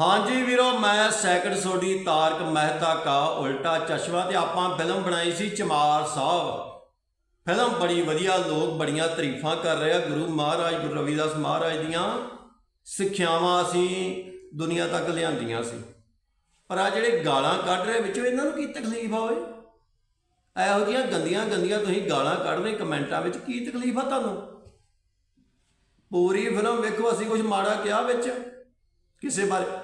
ਹਾਂਜੀ ਵੀਰੋ, ਮੈਂ ਸੈਕੰਡ ਸੋਡੀ ਤਾਰਕ ਮਹਿਤਾ ਕਾ ਉਲਟਾ ਚਸ਼ਮਾ ਤੇ ਆਪਾਂ ਫਿਲਮ ਬਣਾਈ ਸੀ ਚਮਾਰ ਸਾਹਿਬ। ਫਿਲਮ ਬੜੀ ਵਧੀਆ, ਲੋਕ ਬੜੀਆਂ ਤਾਰੀਫਾਂ ਕਰ ਰਹੇ ਆ ਗੁਰੂ ਮਹਾਰਾਜ, ਗੁਰੂ ਰਵਿਦਾਸ ਮਹਾਰਾਜ ਦੀਆਂ। ਸਿੱਖਿਆਵਾਂ ਅਸੀਂ ਦੁਨੀਆ ਤੱਕ ਲਿਆਂਦੀਆਂ ਸੀ। ਪਰ ਆ ਜਿਹੜੇ ਗਾਲਾਂ ਕੱਢ ਰਹੇ ਵਿੱਚੋਂ ਇਹਨਾਂ ਨੂੰ ਕੀ ਤਕਲੀਫ ਆ ਓਏ? ਇਹੋ ਜਿਹੀਆਂ ਗੰਦੀਆਂ ਗੰਦੀਆਂ ਤੁਸੀਂ ਗਾਲਾਂ ਕੱਢ ਕੱਢਦੇ ਕਮੈਂਟਾਂ ਵਿੱਚ ਕੀ ਤਕਲੀਫ ਆ ਤੁਹਾਨੂੰ? ਪੂਰੀ ਫਿਲਮ ਵੇਖੋ, ਅਸੀਂ ਕੁਝ ਮਾੜਾ ਕਿਹਾ ਵਿੱਚ। ਕਿਸੇ ਬਾਰੇ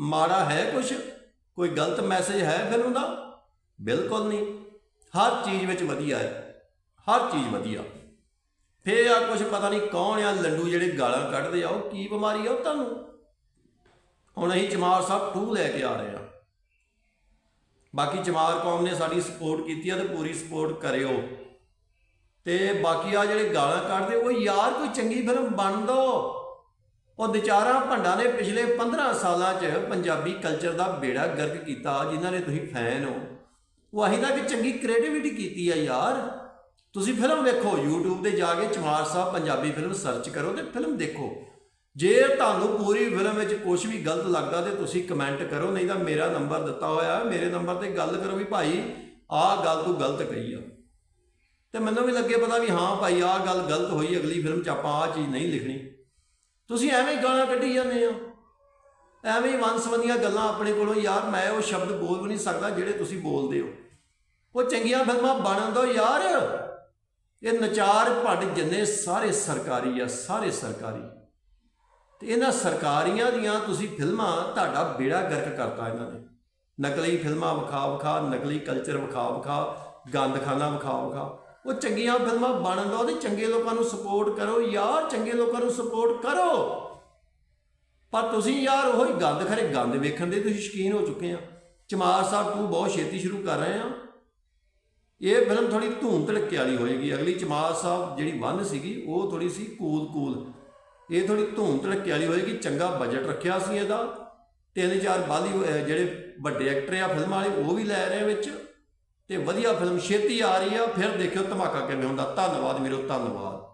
ਮਾੜਾ ਹੈ ਕੁਝ ਕੋਈ ਗਲਤ ਮੈਸੇਜ ਹੈ ਫਿਲਮ ਦਾ ਬਿਲਕੁਲ ਨਹੀਂ। ਹਰ ਚੀਜ਼ ਵਿੱਚ ਵਧੀਆ ਹੈ। ਹਰ ਚੀਜ਼ ਵਧੀਆ। ਫੇਰ ਆ ਕੁਝ ਪਤਾ ਨਹੀਂ ਕੌਣ ਆ ਲੰਡੂ ਜਿਹੜੇ ਗਾਲਾਂ ਕੱਢਦੇ ਆ, ਉਹ ਕੀ ਬਿਮਾਰੀ ਆ ਉਹ ਤੁਹਾਨੂੰ ਹੁਣ ਅਸੀਂ ਚਮਾਰ ਸਾਹਿਬ 2 ਲੈ ਕੇ ਆ ਰਹੇ ਆ। ਬਾਕੀ ਚਮਾਰ ਕੌਮ ਨੇ ਸਾਡੀ ਸਪੋਰਟ ਕੀਤੀ ਆ ਤੇ ਪੂਰੀ ਸਪੋਰਟ ਕਰਿਓ। ਤੇ ਬਾਕੀ ਆ ਜਿਹੜੇ ਗਾਲਾਂ ਕੱਢਦੇ, ਉਹ ਯਾਰ ਕੋਈ ਚੰਗੀ ਫਿਲਮ ਬਣ ਦੋ। ਉਹ ਵਿਚਾਰਾ ਭੰਡਾ ਨੇ ਪਿਛਲੇ 15 ਸਾਲਾਂ 'ਚ ਪੰਜਾਬੀ ਕਲਚਰ ਦਾ ਬੇੜਾ ਗਰਕ ਕੀਤਾ ਜਿਨ੍ਹਾਂ ਨੇ ਤੁਸੀਂ ਫੈਨ ਹੋ। ਉਹ ਅਸੀਂ ਤਾਂ ਕਿ ਚੰਗੀ ਕ੍ਰੀਏਟੀਵਿਟੀ ਕੀਤੀ ਆ ਯਾਰ। ਤੁਸੀਂ ਫਿਲਮ ਵੇਖੋ YouTube ਤੇ ਜਾ ਕੇ ਚਮਾਰ ਸਾਹਿਬ ਪੰਜਾਬੀ ਫਿਲਮ ਸਰਚ ਕਰੋ ਤੇ ਫਿਲਮ ਦੇਖੋ। ਜੇ ਤੁਹਾਨੂੰ ਪੂਰੀ ਫਿਲਮ ਵਿੱਚ ਕੁਝ ਵੀ ਗਲਤ ਲੱਗਦਾ ਤੇ ਤੁਸੀਂ ਕਮੈਂਟ ਕਰੋ ਨਹੀਂ ਤਾਂ ਮੇਰਾ ਨੰਬਰ ਦਿੱਤਾ ਹੋਇਆ ਹੈ, ਮੇਰੇ ਨੰਬਰ ਤੇ ਗੱਲ ਕਰੋ ਵੀ ਭਾਈ ਆਹ ਗੱਲ ਤੂੰ ਗਲਤ ਕਹੀ ਆ। ਤੇ ਮੈਨੂੰ ਵੀ ਲੱਗੇ ਪਤਾ ਵੀ ਹਾਂ ਭਾਈ ਆਹ ਗੱਲ ਗਲਤ ਹੋਈ ਅਗਲੀ ਫਿਲਮ 'ਚ ਆਪਾਂ ਆਹ ਚੀਜ਼ ਨਹੀਂ ਲਿਖਣੀ। ਤੁਸੀਂ ਐਵੇਂ ਗਾਲਾਂ ਕੱਢੀ ਜਾਂਦੇ ਹੋ। ਐਵੇਂ ਹੀ ਵੰਸਵੰਦੀਆਂ ਗੱਲਾਂ ਆਪਣੇ ਕੋਲੋਂ, ਯਾਰ, ਮੈਂ ਉਹ ਸ਼ਬਦ ਬੋਲ ਵੀ ਨਹੀਂ ਸਕਦਾ ਜਿਹੜੇ ਤੁਸੀਂ ਬੋਲਦੇ ਹੋ। ਉਹ ਚੰਗੀਆਂ ਫਿਲਮਾਂ ਬਣਨ ਦੋ ਯਾਰ। ਇਹ ਨਚਾਰ ਭੱਡ ਜਿੰਨੇ ਸਾਰੇ ਸਰਕਾਰੀ ਆ, ਸਾਰੇ ਸਰਕਾਰੀ। ਤੇ ਇਹਨਾਂ ਸਰਕਾਰੀਆਂ ਦੀਆਂ ਤੁਸੀਂ ਫਿਲਮਾਂ ਤੁਹਾਡਾ ਬੇੜਾ ਗਰਕ ਕਰਤਾ ਇਹਨਾਂ ਨੇ। ਨਕਲੀ ਫਿਲਮਾਂ ਵਿਖਾ ਵਿਖਾ ਨਕਲੀ ਕਲਚਰ ਵਿਖਾ ਵਿਖਾ ਗੰਦਖਾਨਾ ਵਿਖਾ ਵਿਖਾ ਉਹ ਚੰਗੀਆਂ ਫਿਲਮਾਂ ਬਣਨ ਦੋ ਤੇ ਚੰਗੇ ਲੋਕਾਂ ਨੂੰ ਸਪੋਰਟ ਕਰੋ। ਯਾਰ, ਚੰਗੇ ਲੋਕਾਂ ਨੂੰ ਸਪੋਰਟ ਕਰੋ। ਪਰ ਤੁਸੀਂ ਯਾਰ, ਉਹੀ ਗੰਦ, ਖਰੇ ਗੰਦ ਵੇਖਣ ਦੇ ਤੁਸੀਂ ਸ਼ੌਕੀਨ ਹੋ ਚੁੱਕੇ ਆ। ਚਮਾਰ ਸਾਹਿਬ ਤੂੰ ਬਹੁਤ ਛੇਤੀ ਸ਼ੁਰੂ ਕਰ ਰਹੇ ਆ। ਇਹ ਫਿਲਮ ਥੋੜੀ ਧੂਮ ਧੜਕੇ ਵਾਲੀ ਹੋਏਗੀ। ਅਗਲੀ ਚਮਾਰ ਸਾਹਿਬ ਜਿਹੜੀ ਵੰਨ ਸੀਗੀ, ਉਹ ਥੋੜੀ ਸੀ ਕੂਲ ਕੂਲ। ਇਹ ਥੋੜੀ ਧੂਮ ਧੜਕੇ ਵਾਲੀ ਹੋਏਗੀ, ਚੰਗਾ ਬਜਟ ਰੱਖਿਆ ਸੀ ਇਹਦਾ। ਤਿੰਨ ਚਾਰ ਬਾਲੀ ਜਿਹੜੇ ਵੱਡੇ ਐਕਟਰ ਆ ਫਿਲਮ ਵਾਲੇ, ਉਹ ਵੀ ਲੈ ਰਹੇ ਵਿੱਚ। ਤੇ ਵਧੀਆ ਫਿਲਮ ਛੇਤੀ ਆ ਰਹੀ ਆ, ਫਿਰ ਦੇਖਿਓ ਧਮਾਕਾ ਕਿਵੇਂ ਹੁੰਦਾ। ਧੰਨਵਾਦ ਵੀਰੋ, ਧੰਨਵਾਦ।